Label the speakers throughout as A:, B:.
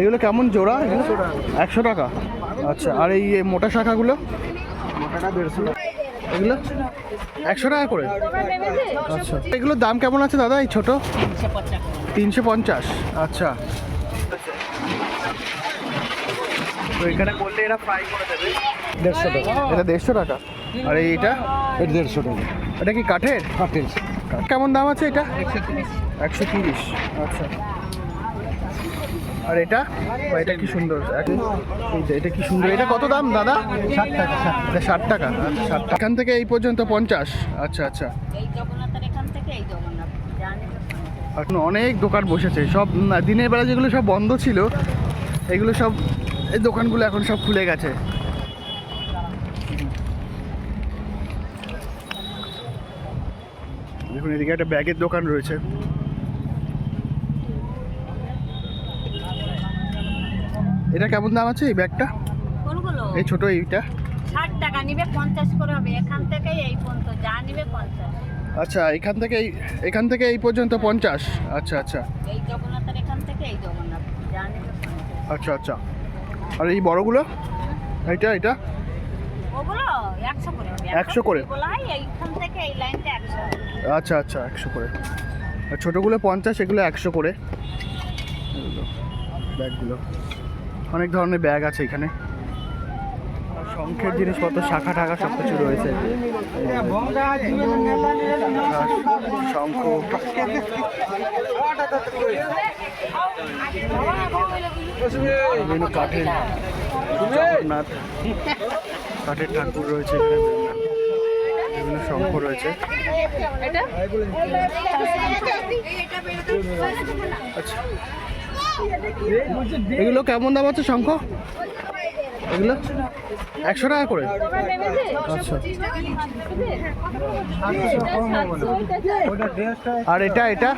A: এগুলো কেমন জোড়া একশো টাকা। আচ্ছা আর এই মোটা শাখাগুলো?
B: মোটাটা
A: এগুলো? একশো টাকা করে? আচ্ছা। এগুলোর দাম কেমন আছে দাদা এই ছোট? তিনশো পঞ্চাশ। আচ্ছা। তো এখানে বললে এরা ফ্রাই করে দেবে।
B: দেড়শো টাকা।
A: এটা দেড়শো টাকা? আর এইটা?
B: এটা দেড়শো টাকা।
A: এটা কি কাঠের? কেমন দাম আছে এটা? একশো তিরিশ। আচ্ছা। আর এটা? এটা কি সুন্দর। এটা কি সুন্দর। এটা কত দাম দাদা?
B: ষাট টাকা।
A: এটা ষাট টাকা? ষাট টাকা। এখান থেকে এই পর্যন্ত পঞ্চাশ? আচ্ছা আচ্ছা।
C: এখন
A: অনেক দোকান বসেছে। সব দিনের বেলা যেগুলো সব বন্ধ ছিল এগুলো সব এই দোকানগুলো এখন সব খুলে গেছে। দেখুন এদিকে একটা ব্যাগের দোকান রয়েছে। এটা কেমন দাম আছে এই ব্যাগটা?
C: কোনগুলো?
A: এই ছোট এইটা।
C: ষাট টাকা নিবে পঞ্চাশ করে হবে। এখান থেকে এই পর্যন্ত যা নিবে পঞ্চাশ।
A: আচ্ছা এখান থেকে এই এখান থেকে এই পর্যন্ত পঞ্চাশ? আচ্ছা আচ্ছা।
C: এই জগন্নাথের এখান থেকে এই জগন্নাথ যা নিবে
A: আচ্ছা আচ্ছা। আর এই বড়গুলো? এইটা এটা
C: ওগুলো একশো করে হবে।
A: 100 করে?
C: এইখান থেকে এই লাইনটা একশো।
A: আচ্ছা আচ্ছা একশো করে। আর ছোটোগুলো পঞ্চাশ এগুলো একশো করে। ব্যাগগুলো। অনেক ধরনের ব্যাগ আছে এখানে। শঙ্খের জিনিসপত্র শাখা টাকা সব কিছু রয়েছে। শঙ্খ। বিভিন্ন কাঠের জগন্নাথ কাঠের ঠাকুর রয়েছে এখানে। বিভিন্ন শঙ্খ রয়েছে। আচ্ছা। এগুলো কেমন দাম আছে শঙ্খ? এগুলো? একশো টাকা করে? আচ্ছা। আর এটা এটা?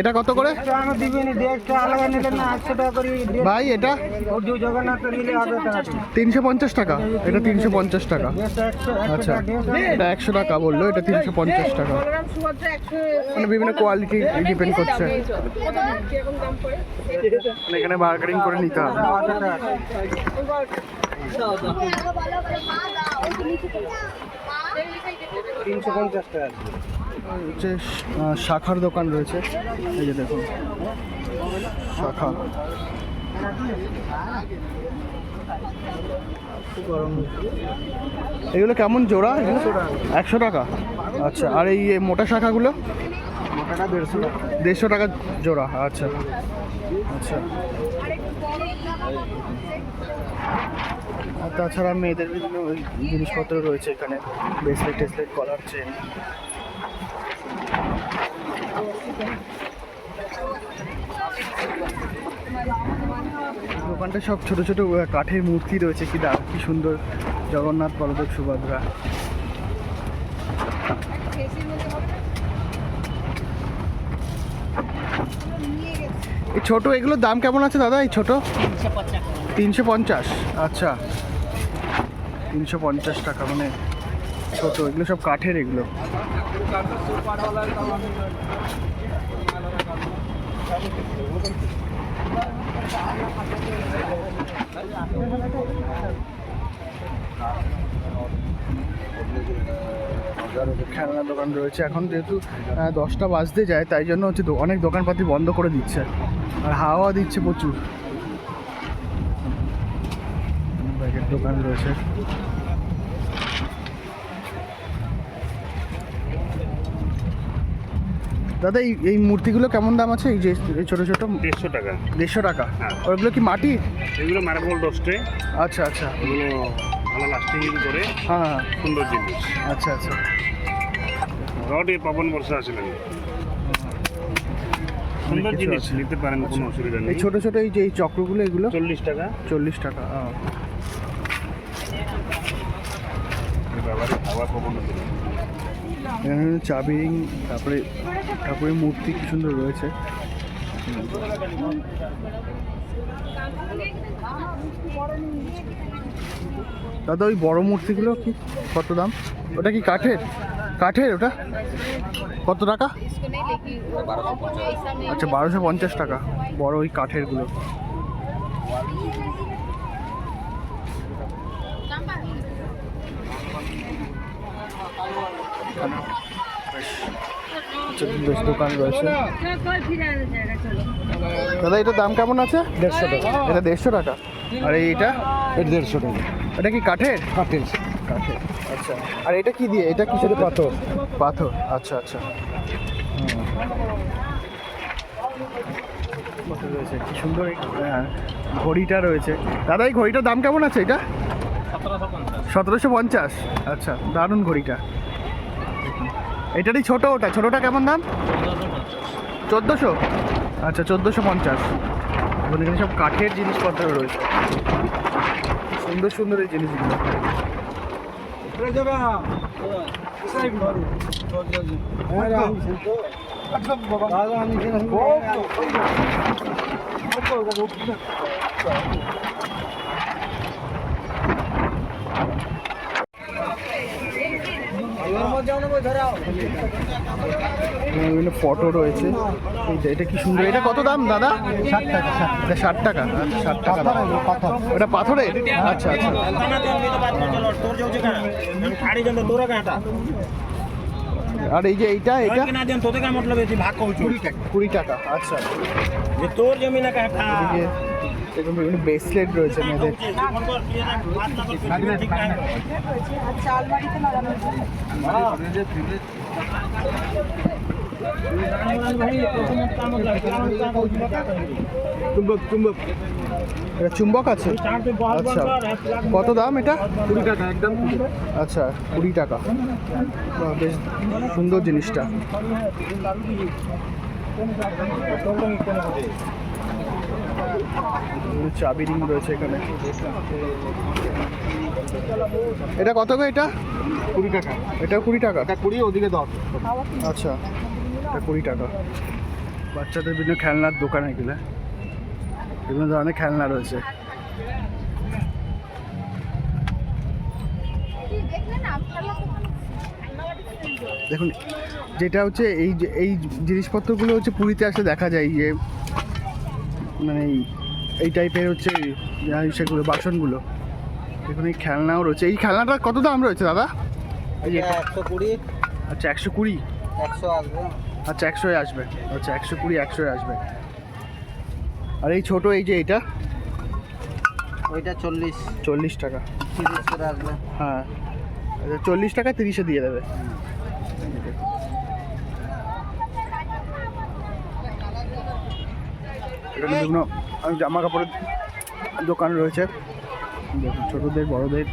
A: এটা কত করে? ভাই, এটা। তিনশো পঞ্চাশ টাকা। এটা তিনশো পঞ্চাশ টাকা। আচ্ছা। এটা একশো টাকা বলল, এটা তিনশো পঞ্চাশ টাকা। মানে বিভিন্ন কোয়ালিটি ডিপেন্ড করছে। মানে এখানে বার্গেনিং করে নিতে হবে। হচ্ছে শাখার দোকান রয়েছে। এই যে দেখুন, শাখা। এগুলো কেমন জোড়া? একশো টাকা। আচ্ছা আর এই মোটা শাখাগুলো?
B: দেড়শো টাকা
A: জোড়া আচ্ছা। আচ্ছা। তাছাড়া মেয়েদের বিভিন্ন জিনিসপত্র রয়েছে এখানে ব্রেসলেট টেসলেট কলার চেন দোকানটা সব ছোট ছোট কাঠের মূর্তি রয়েছে, কি দাম কি সুন্দর। জগন্নাথ বলদেব সুভদ্রা। ছোট, এগুলোর দাম কেমন আছে দাদা, এই ছোট?
C: তিনশো পঞ্চাশ।
A: আচ্ছা। তিনশো পঞ্চাশ টাকা মানে ছোট, এগুলো সব কাঠের এগুলো। খেলনা দোকান রয়েছে। এখন যেহেতু দশটা বাজতে যায়, তাই জন্য হচ্ছে অনেক দোকানপাতি বন্ধ করে দিচ্ছে। আর হাওয়া দিচ্ছে প্রচুর। ব্যাগের দোকান রয়েছে। দাদা এই এই মূর্তিগুলো কেমন দাম আছে? এই যে এই ছোটো ছোটো
D: দেড়শো টাকা।
A: দেড়শো টাকা।
D: হ্যাঁ।
A: ওগুলো কি মাটি?
D: এগুলো ম্যারাবল ডস্টে
A: আচ্ছা আচ্ছা।
D: এগুলো ভালো লাস্টিং করে।
A: হ্যাঁ হ্যাঁ।
D: সুন্দর জিনিস।
A: আচ্ছা আচ্ছা।
D: রডে পাবন বর্ষা আসলেন সুন্দর জিনিস নিতে পারেন কোনো অসুবিধা নেই।
A: ছোটো ছোটো এই যে এই চক্রগুলো এগুলো?
D: চল্লিশ টাকা।
A: চল্লিশ টাকা
D: ব্যবহারে খাওয়ার প্রবণতা
A: চাবিং তারপরে ঠাকুরের মূর্তি কি সুন্দর রয়েছে। দাদা, ওই বড় মূর্তিগুলো কি? কত দাম? ওটা কি কাঠের? কাঠের ওটা? কত টাকা? আচ্ছা বারোশো পঞ্চাশ টাকা। বড় ওই কাঠেরগুলো। গুলো বেশ দোকান রয়েছে। দাদা এটার দাম কেমন আছে?
B: দেড়শো টাকা।
A: এটা দেড়শো টাকা? আর এইটা?
B: এটা দেড়শো টাকা।
A: এটা কি কাঠের?
B: কাটেল
A: কাঠের আচ্ছা। আর এটা কি দিয়ে? এটা কিসের পাথর। পাথর আচ্ছা আচ্ছা। রয়েছে কি সুন্দর হ্যাঁ, ঘড়িটা রয়েছে। দাদা এই ঘড়িটার দাম কেমন আছে এটা? সতেরোশো পঞ্চাশ। আচ্ছা দারুণ ঘড়িটা। এটারই ছোটো ওটা। ছোটোটা কেমন দাম? চোদ্দোশো। আচ্ছা চোদ্দোশো পঞ্চাশ। এখানে সব কাঠের জিনিসপত্র রয়েছে। সুন্দর সুন্দর এই জিনিসগুলো। বিভিন্ন ফটো রয়েছে। এটা কি সুন্দর? এটা কত দাম দাদা? ষাট টাকা। এটা ষাট টাকা? ষাট টাকা। ওটা পাথরের আচ্ছা আচ্ছা। আর এই যে এইটা এটা কুড়ি টাকা। 20 টাকা আচ্ছা।
B: যে তোর জমিন কাটা
A: এদিকে এরকম বিভিন্ন ব্রেসলেট রয়েছে মেয়েদের
B: চুম্বক চুম্বক।
A: এটা চুম্বক আছে? আচ্ছা। কত দাম এটা?
B: কুড়ি টাকা একদম
A: আচ্ছা কুড়ি টাকা। বেশ সুন্দর জিনিসটা। চাবি রিং রয়েছে এখানে। এটা কত গো এটা?
B: কুড়ি টাকা।
A: এটা কুড়ি টাকা?
B: এটা কুড়ি ওদিকে দশ।
A: আচ্ছা। এটা কুড়ি টাকা। বাচ্চাদের বিভিন্ন খেলনার দোকান এগুলো। বিভিন্ন ধরনের খেলনা রয়েছে। দেখুন যেটা হচ্ছে এই যে এই জিনিসপত্রগুলো হচ্ছে পুরীতে আসলে দেখা যায় যে মানে এই- টাইপের হচ্ছে সেগুলো বাসনগুলো। এই খেলনাও রয়েছে। এই খেলনাটা কত দাম রয়েছে দাদা? এই
B: একশো কুড়ি।
A: আচ্ছা একশো কুড়ি?
B: একশো আসবে।
A: আচ্ছা একশোয় আসবে। আচ্ছা একশো কুড়ি একশোয় আসবে। আর এই ছোট এই যে এটা?
B: ওইটা চল্লিশ।
A: চল্লিশ টাকা।
B: তিরিশ করে আসবে।
A: হ্যাঁ। আচ্ছা চল্লিশ টাকা তিরিশে দিয়ে দেবে। এখানে বিভিন্ন জামা কাপড়ের দোকান রয়েছে দেখুন ছোটদের বড়দের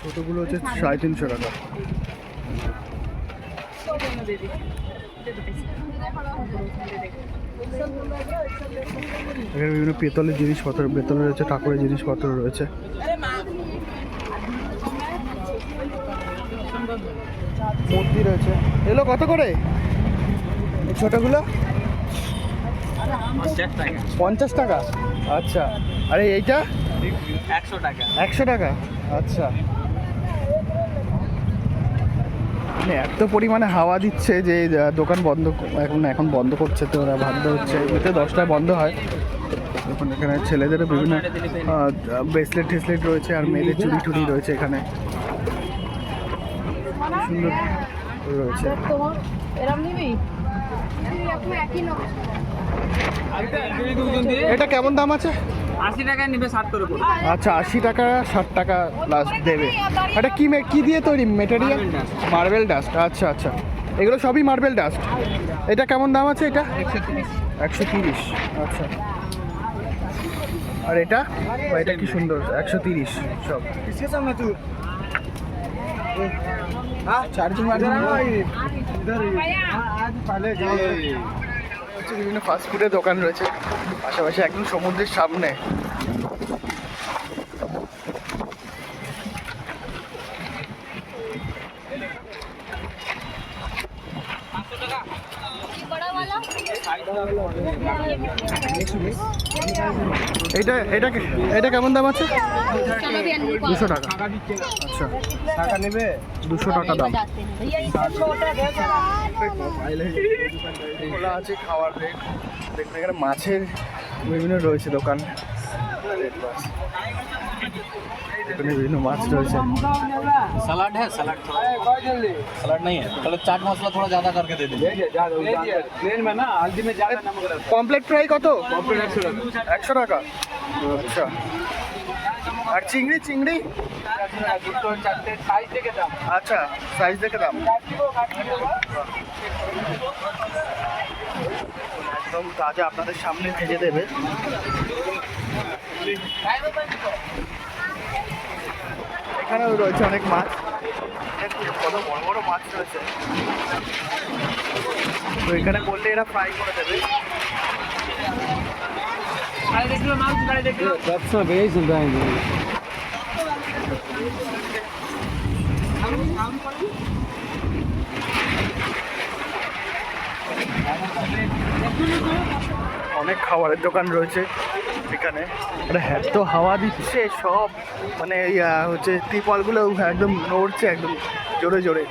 A: ছোটোগুলো হচ্ছে সাড়ে তিনশো টাকা এখানে বিভিন্ন পেতলের জিনিসপত্র পেতলের রয়েছে ঠাকুরের জিনিসপত্র রয়েছে। মূর্তি রয়েছে। এগুলো কত করে? ছোটোগুলো? পঞ্চাশ টাকা। আচ্ছা। আরে এইটা?
B: একশো টাকা।
A: একশো টাকা। আচ্ছা। মানে এত পরিমাণে হাওয়া দিচ্ছে যে দোকান বন্ধ এখন এখন বন্ধ করছে তো, ওরা ভাবতে হচ্ছে। এমনিতে দশটায় বন্ধ হয়। এখন এখানে ছেলেদেরও বিভিন্ন ব্রেসলেট টেসলেট রয়েছে আর মেয়েদের চুড়ি টুড়ি রয়েছে এখানে। রয়েছে। এটা কেমন দাম আছে?
B: আশি টাকায়
A: আচ্ছা আশি টাকা ষাট টাকা লাস্ট দেবে। এটা কি কি দিয়ে তৈরি? মেটেরিয়াল মার্বেল ডাস্ট আচ্ছা আচ্ছা। এগুলো সবই মার্বেল ডাস্ট এটা কেমন দাম আছে এটা? একশো তিরিশ। আচ্ছা। আর এটা? এটা কি সুন্দর একশো তিরিশ সব। চার্জিং হচ্ছে বিভিন্ন ফাস্টফুডের দোকান রয়েছে। পাশাপাশি একদম সমুদ্রের সামনে এটা এটা এটা কেমন দাম আছে? দুশো টাকা। আচ্ছা।
B: টাকা নেবে
A: দুশো টাকা দাম। খোলা আছে খাওয়ার রেট দেখুন, এখানে মাছের বিভিন্ন রয়েছে দোকান। এখানে বিভিন্ন মাছ রয়েছে
B: सलाद है सलाद सलाद नहीं है चलो चाट मसाला थोड़ा ज्यादा करके दे दीजिए प्लेन में ना हल्दी में ज्यादा नमक रहता
A: পমপ্লেট ফ্রাই কত
B: है
A: একশো টাকা আচ্ছা আর চিংড়ি চিংড়ি
B: দুটো চারটে সাইজ দেখে দাম
A: আচ্ছা সাইজ দেখে দাম একদম তাজা আপনাদের সামনে ভেজে দেবে। এখানেও রয়েছে অনেক মাছ। কত বড় বড় মাছ রয়েছে। তো এখানে করলে এরা ফ্রাই করে দেবে।
B: That's amazing, দেখল Thank you.
A: অনেক খাবারের দোকান রয়েছে এখানে। এত হ্যাঁ, হাওয়া দিচ্ছে। সব মানে হচ্ছে ত্রিপলগুলো একদম নড়ছে একদম জোরে জোরে।